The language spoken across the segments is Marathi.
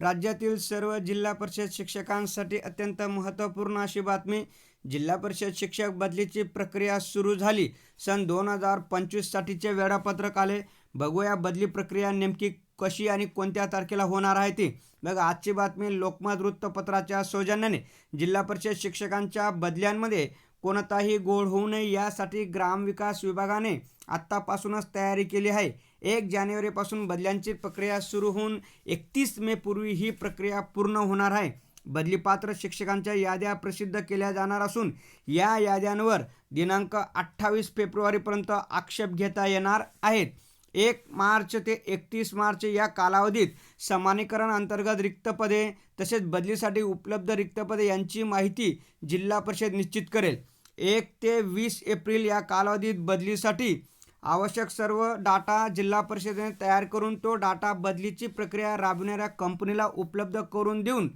राज्यातील सर्व जिल्हा परिषद शिक्षकांसाठी अत्यंत महत्त्वपूर्ण अशी बातमी. जिल्हा परिषद शिक्षक बदलीची प्रक्रिया सुरू झाली. सन दोन हजार पंचवीससाठीचे वेळापत्रक आले. बघूया बदली प्रक्रिया नेमकी कशी आणि कोणत्या तारखेला होणार आहे ती. बघा आजची बातमी लोकमत वृत्तपत्राच्या सौजन्याने. जिल्हा परिषद शिक्षकांच्या बदल्यांमध्ये कोणताही गोळ होऊ नये यासाठी ग्रामविकास विभागाने आत्तापासूनच तयारी केली आहे. एक जानेवारीपासून बदल्यांची प्रक्रिया सुरू होऊन एकतीस मे पूर्वी ही प्रक्रिया पूर्ण होणार आहे. बदलीपात्र शिक्षकांच्या याद्या प्रसिद्ध केल्या जाणार असून या याद्यांवर दिनांक अठ्ठावीस फेब्रुवारीपर्यंत आक्षेप घेता येणार आहेत. एक मार्च ते एकतीस मार्च या कालावधीत समानीकरण अंतर्गत रिक्त पदे तसेच बदलीसाठी उपलब्ध रिक्त पदे यांची माहिती जिल्हा परिषद निश्चित करेल. एक ते वीस एप्रिल या कालावधीत बदलीसाठी आवश्यक सर्व डाटा जिल्हा परिषदेने तयार करून तो डाटा बदलीची प्रक्रिया राबविणाऱ्या कंपनीला उपलब्ध करून देऊन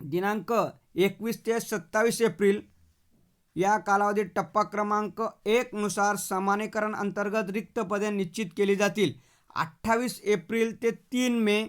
दिनांक एकवीस ते सत्तावीस एप्रिल या कालावधीत टप्पा क्रमांक एकनुसार समानीकरण अंतर्गत रिक्त पदे निश्चित केली जातील. अठ्ठावीस एप्रिल ते तीन मे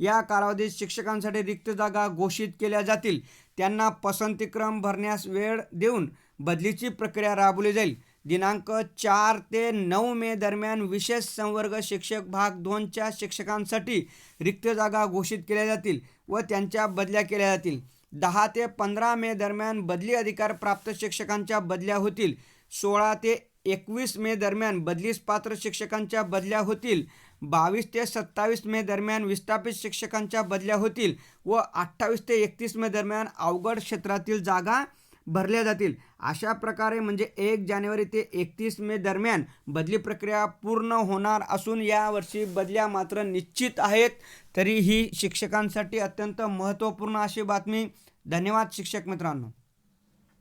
या कालावधीत शिक्षकांसाठी रिक्त जागा घोषित केल्या जातील. त्यांना पसंतीक्रम भरण्यास वेळ देऊन बदलीची प्रक्रिया राबवली जाईल. दिनांक चार ते नऊ मे दरम्यान विशेष संवर्ग शिक्षक भाग दोनच्या शिक्षकांसाठी रिक्त जागा घोषित केल्या जातील व त्यांच्या बदल्या केल्या जातील. दहा ते पंधरा मे दरम्यान बदली अधिकार प्राप्त शिक्षकांच्या बदल्या होतील. सोळा ते एकवीस मे दरम्यान बदलीस पात्र शिक्षकांच्या बदल्या होतील. बावीस ते सत्तावीस मे दरम्यान विस्थापित शिक्षकांच्या बदल्या होतील व अठ्ठावीस ते एकतीस मे दरम्यान अवघड क्षेत्रातील जागा भरल्या जातील. अशा प्रकारे म्हणजे एक जानेवारी ते एकतीस मे दरम्यान बदली प्रक्रिया पूर्ण होणार असून यावर्षी बदल्या मात्र निश्चित आहेत. तरी ही शिक्षकांसाठी अत्यंत महत्त्वपूर्ण अशी बातमी. धन्यवाद शिक्षक मित्रांनो.